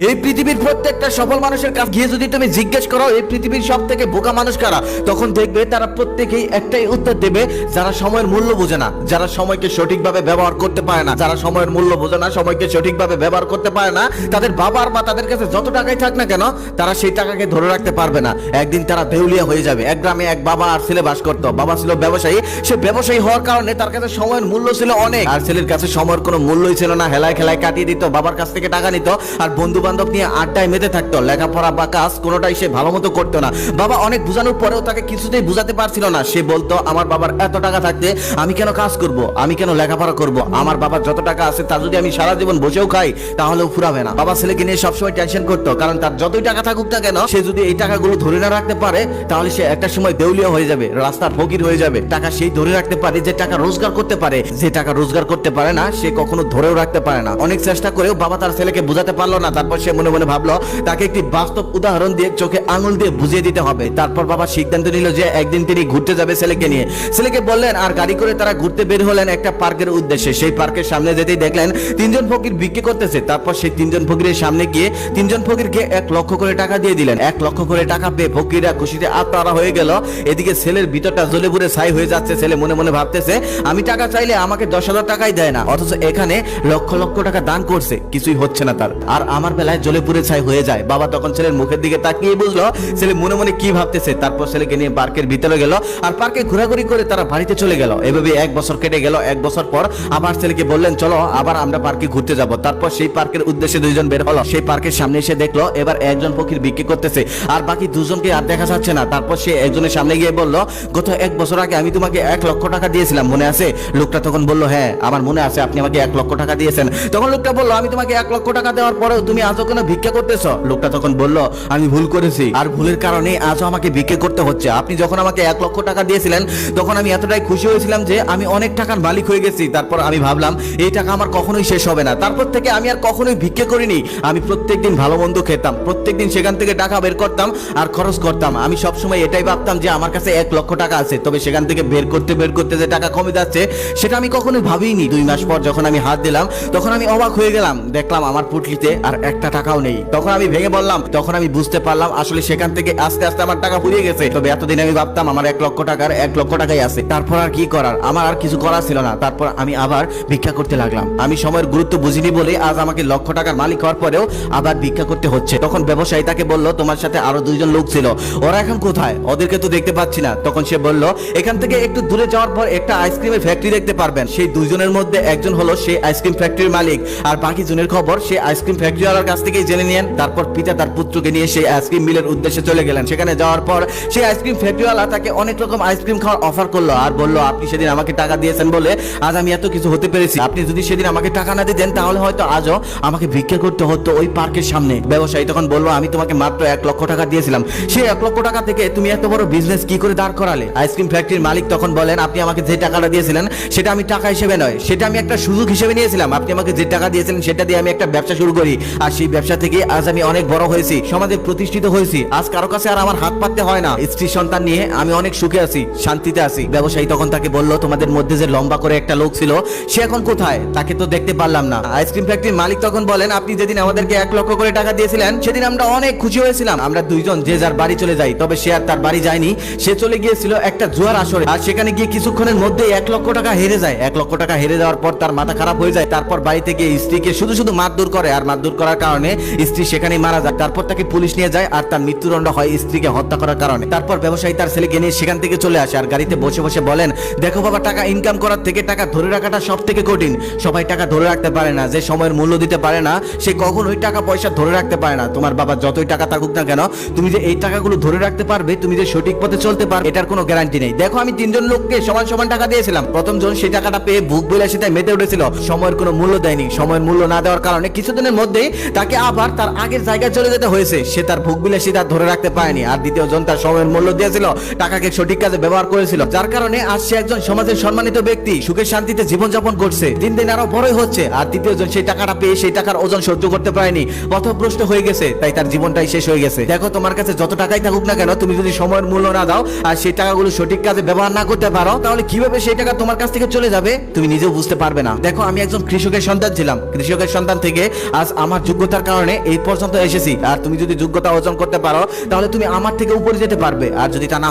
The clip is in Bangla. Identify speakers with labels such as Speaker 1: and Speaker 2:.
Speaker 1: এই পৃথিবীর প্রত্যেকটা সফল মানুষের কাছে গিয়ে যদি তুমি জিজ্ঞেস করো, এই পৃথিবীর সব থেকে বোকা মানুষ কারা, তখন দেখবে তারা প্রত্যেকেই একটাই উত্তর দেবে, যারা সময়ের মূল্য বোঝে না, যারা সময়কে সঠিকভাবে ব্যবহার করতে পারে না, যারা সময়ের মূল্য বোঝে না, সময়কে সঠিকভাবে ব্যবহার করতে পারে না, তাদের বাবার বা তাদের কাছে যত টাকাই থাক না কেন, তারা সেই টাকাকে ধরে রাখতে পারবে না। একদিন তারা দেউলিয়া হয়ে যাবে। এক গ্রামে এক বাবা আর ছেলে বাস করতো। বাবা ছিল ব্যবসায়ী। সে ব্যবসায়ী হওয়ার কারণে তার কাছে সময়ের মূল্য ছিল অনেক। আর ছেলের কাছে সময়ের কোনো মূল্যই ছিল না। হেলায় খেলায় কাটিয়ে দিত, বাবার কাছ থেকে টাকা নিত, আর বন্ধু বান্ধব নিয়ে আড্ডায় মেতে থাকতো। লেখাপড়া বা কাজ কোনোটাই সে ভালো মতো করতো না। বাবা অনেক বোঝানোর পরেও তাকে কিছুতেই বুঝাতে পারছিল না। সে বলতো, আমার বাবার এত টাকা থাকতে আমি কেন কাজ করব? আমি কেন লেখাপড়া করব? আমার বাবার যত টাকা আছে, তা যদি আমি সারা জীবন বসেও খাই তাহলেও ফুরাবে না। বাবা ছেলেকে নিয়ে সবসময় টেনশন করতো, কারণ তার যতই টাকা থাকুক না কেন, সে যদি এই টাকাগুলো ধরে না রাখতে পারে, তাহলে সে একটা সময় দেউলিয়া হয়ে যাবে, রাস্তার ফকির হয়ে যাবে। টাকা সেই ধরে রাখতে পারে যে টাকা রোজগার করতে পারে। যে টাকা রোজগার করতে পারে না, সে কখনো ধরেও রাখতে পারে না। অনেক চেষ্টা করেও বাবা তার ছেলেকে বোঝাতে পারল না, তারপর সে মনে মনে ভাবলো, তাকে একটি বাস্তব উদাহরণ দিয়ে চোখে আঙুল দিয়ে বুঝিয়ে দিতে হবে। তারপর বাবা সিদ্ধান্ত নিল যে একদিন তিনি ঘুরতে যাবে ছেলেকে নিয়ে। ছেলেকে বললেন, আর গাড়ি করে তারা ঘুরতে বের হলেন একটা পার্কের উদ্দেশ্যে। সেই পার্কের সামনে যেতেই দেখলেন, তিনজন ফকির বিক্রি করতেছে। তারপর সেই তিনজন ফকিরের সামনে গিয়ে তিনজন ফকিরকে এক লক্ষ করে টাকা দিয়ে দিলেন। এক লক্ষ করে টাকা পেয়ে ফকিরা খুশিতে আত্মারা হয়ে গেল। এদিকে ছেলের ভিতরটা জ্বলে পুড়ে ছাই হয়ে যাচ্ছে। ছেলে মনে মনে ভাবতেছে, আমি টাকা চাইলে আমাকে দশ হাজার টাকাই দেয় না। অথচ এখানে লক্ষ লক্ষ টাকা দান করছে। কিছুই হচ্ছে না তার। আর আমার বেলায় জ্বলে পুড়ে ছাই হয়ে যায়। বাবা তখন ছেলের মুখের দিকে তাকিয়ে বুঝলো, ছেলে মনে মনে কি ভাবতেছে, তারপর ছেলেকে নিয়ে পার্কের ভিতরে গেল আর পার্কে ঘোরাঘুরি করে তারা বাড়িতে চলে গেল। এভাবে এক বছর কেটে গেল, এক বছর পর আবার ছেলেকে বললেন, চলো, আবার আমরা পার্কে ঘুরতে যাব। তারপর সেই পার্কের উদ্দেশ্যে দুইজন বের হলো। সেই পার্কের সামনে এসে দেখল, এবার একজন পক্ষীর বিক্রি করতেছে আর বাকি দুজনকে আর দেখা যাচ্ছে না। তারপর সে একজনের সামনে গিয়ে বলল, গত এক বছর আগে আমি তোমাকে এক লক্ষ টাকা দিয়েছিলাম, মনে আছে? লোকটা তখন বলল হ্যাঁ আমার মনে আছে, আপনি আমাকে এক লক্ষ টাকা দিয়েছেন। তখন লোকটা বলল, আমি তোমাকে এক লক্ষ টাকা দেওয়ার পরেও তুমি আজও কেন ভিক্ষা করতেছো, লোকটা তখন বলল, আমি ভুল করেছি। আর ভুলের কারণে আজও আমাকে ভিক্ষা করতে হচ্ছে। আপনি যখন আমাকে এক লক্ষ টাকা দিয়েছিলেন, তখন আমি এতটাই খুশি হয়েছিলাম যে আমি অনেক টাকার মালিক হয়ে গেছি। তারপর আমি ভাবলাম, এই টাকা আমার কখনোই শেষ হবে না। তারপর থেকে আমি আর কখনোই ভিক্ষা করিনি। আমি প্রত্যেকদিন ভালো মন্দ খেতাম। প্রত্যেকদিন সেখান থেকে টাকা বের করতাম আর খরচ করতাম। আমি সবসময় এটাই ভাবতাম যে আমার কাছে এক লক্ষ টাকা আছে। তবে সেখান থেকে বের করতে বের করতে যে টাকা কমে যাচ্ছে, সেটা আমি কখনোই ভাবিনি। দুই মাস পর যখন আমি হাত দিলাম, তখন আমি অবাক হয়ে গেলাম। দেখলাম আমার পুটলিতে আর একটা টাকাও নেই। তখন আমি ভেঙে বললাম, তখন আমি বুঝতে পারলাম আসলে সেখান থেকে আস্তে আস্তে আমার টাকা ফুরিয়ে গেছে। তবে এতদিন আমি ভাবতাম আমার এক লক্ষ টাকার, এক লক্ষ টাকাই আছে। তারপর আর কি করার? আমার আর কিছু করার ছিল না। তারপর আমি আবার ভিক্ষা করতে লাগলাম। আমি সময়ের গুরুত্ব বুঝিনি বলে আজ আমাকে লক্ষ টাকার মালিক হওয়ার পরেও আবার ভিক্ষা করতে হচ্ছে। তখন ব্যবসায়ী তাকে বলল, তোমার সাথে আরও দুইজন লোক ছিল। ওরা এখন কোথায়? ওদেরকে তো দেখতে পাচ্ছি না। তখন সে বলল, এখান থেকে একটু দূরে যাওয়ার পর একটা আইসক্রিমের ফ্যাক্টরি দেখতে পারবেন। সেই দুইজনের মধ্যে একজন হলো সেই আইসক্রিম ফ্যাক্টরির মালিক। আর বাকি জনের খবর সেই আইসক্রিম ফ্যাক্টরিওয়ালার কাছ থেকেই জেনে নিয়েন, তারপর পিতা তার পুত্রকে নিয়ে সেই আইসক্রিম মিলের উদ্দেশ্যে চলে গেলেন। সেখানে যাওয়ার পর সেই আইসক্রিম ফ্যাক্টরিওয়ালা তাকে অনেক রকম আইসক্রিম খাওয়ার অফার করল আর বলল, আপনি সেদিন আমাকে টাকা দিয়েছেন বলে আজ আমি এত কিছু হতে পেরেছি। আপনি যদি সেদিন আমাকে টাকা না দিতেন, তাহলে হয়তো আজও আমাকে ভিক্ষা করতে হতো ওই পার্কের সামনে। ব্যবসায়ী তখন বলল, আমি তোমাকে মাত্র এক লক্ষ টাকা দিয়েছিলাম। সেই এক লক্ষ টাকা থেকে তুমি এত বড় বিজনেস কি করে দাঁড় করালে? আইসক্রিম ফ্যাক্টরির মালিক তখন বলেন, আপনি আমাকে যে টাকাটা দিয়েছিলেন, সেটা আমি টাকা হিসেবে নয়, সেটা আমি একটা সুযোগ হিসেবে নিয়েছিলাম। আপনি আমাকে যে টাকা দিয়েছিলেন, সেটা দিয়ে আমি একটা ব্যবসা শুরু করি। আর সেই ব্যবসা থেকে আজ আমি অনেক বড় হয়েছি, সমাজে প্রতিষ্ঠিত হয়েছি। আজ কারও কাছে আর আমার হাত পাততে হয় না। স্ত্রী সন্তান নিয়ে আমি অনেক সুখে আছি, শান্তিতে আছি। ব্যবসায়ী তখন তাকে বলল, তোমাদের মধ্যে যে লম্বা করে একটা লোক ছিল, সে এখন কোথায়? তাকে তো দেখতে পারলাম না। আইসক্রিম ফ্যাক্টরির মালিক তখন বলেন, আপনি যেদিন আমাদেরকে এক লক্ষ করে টাকা দিয়েছিলেন, সেদিন আমরা অনেক খুশি হয়েছিলাম। আমরা দুইজন যে যার বাড়ি চলে যাই, তবে সে আর তার বাড়ি যায়নি। সে চলে গিয়েছিল একটা জুয়ার আসরে। আর সেখানে গিয়ে কিছুক্ষণের মধ্যে এক লক্ষ টাকা হেরে যায়। এক লক্ষ টাকা হেরে যাওয়ার পর তার মাথা খারাপ হয়ে যায়। তারপর বাড়ি থেকে স্ত্রীকে শুধু শুধু মারধর করে। আর মারধর করার কারণে স্ত্রী সেখানেই মারা যায়। তারপর তাকে পুলিশ নিয়ে যায় আর তার মৃত্যুদণ্ড হয় স্ত্রীকে হত্যা করার কারণে। তারপর ব্যবসায়ী তার ছেলেকে নিয়ে সেখান থেকে চলে আসে আর গাড়িতে বসে বসে বলেন, দেখো বাবা, টাকা ইনকাম করার থেকে টাকা ধরে রাখাটা সব থেকে কঠিন। সবাই টাকা ধরে রাখতে পারে না, যে সময়ের মূল্য দিতে পারে না, সে কখনোই টাকা পয়সা ধরে রাখতে পারে না। তোমার বাবা যতই টাকা থাকুক না কেন, তুমি যে এই টাকাগুলো ধরে রাখতে পারবে, তুমি যে সঠিক পথে চলতে পারবে, এটার কোনো গ্যারান্টি নেই। দেখো, আমি তিনজন লোককে সমান সমান টাকা দিয়েছিলাম। প্রথম জন সেই টাকাটা পেয়ে বুক বেলা সেটাই মেতে উঠেছিল। সময়ের কোনো মূল্য দেয়নি। সময়ের মূল্য না দেওয়ার কারণে কিছুদিনের মধ্যেই তাকে আবার তার আগের জায়গায় চলে যেতে হয়েছে। সে তার ভোগ বিলাসী তার ধরে রাখতে পারেনি। আর দ্বিতীয় জন তার সময়ের মূল্য দিয়েছিল, টাকাকে সঠিক কাজে ব্যবহার করেছিল। যার কারণে আজ সে একজন সমাজের সম্মানিত ব্যক্তি। সুখে শান্তিতে জীবনযাপন করছে। দিন দিন আরও বড়ই হচ্ছে। আর তৃতীয় জন সেই টাকাটা পেয়ে সেই টাকার ওজন সহ্য করতে পারেনি। পথভ্রষ্ট হয়ে গেছে। তাই তার জীবনটাই শেষ হয়ে গেছে। দেখো, তোমার কাছে যত টাকাই থাকুক না কেন, তুমি যদি সময়ের মূল্য না দাও আর সেই টাকাগুলো সঠিক কাজে ব্যবহার না করতে পারো, তাহলে কীভাবে সেই টাকা তোমার কাছ থেকে চলে যাবে? তুমি নিজেও বুঝতে পারবে না। দেখো, আমি একজন কৃষকের সন্তান ছিলাম। কৃষকের সন্তান থেকে আজ আমার যোগ্য যোগ্যতার কারণে এই পর্যন্ত এসেছি। আর তুমি যদি যোগ্যতা অর্জন করতে পারো, তাহলে তুমি আমার থেকে উপরে যেতে পারবে। আর যদি তা না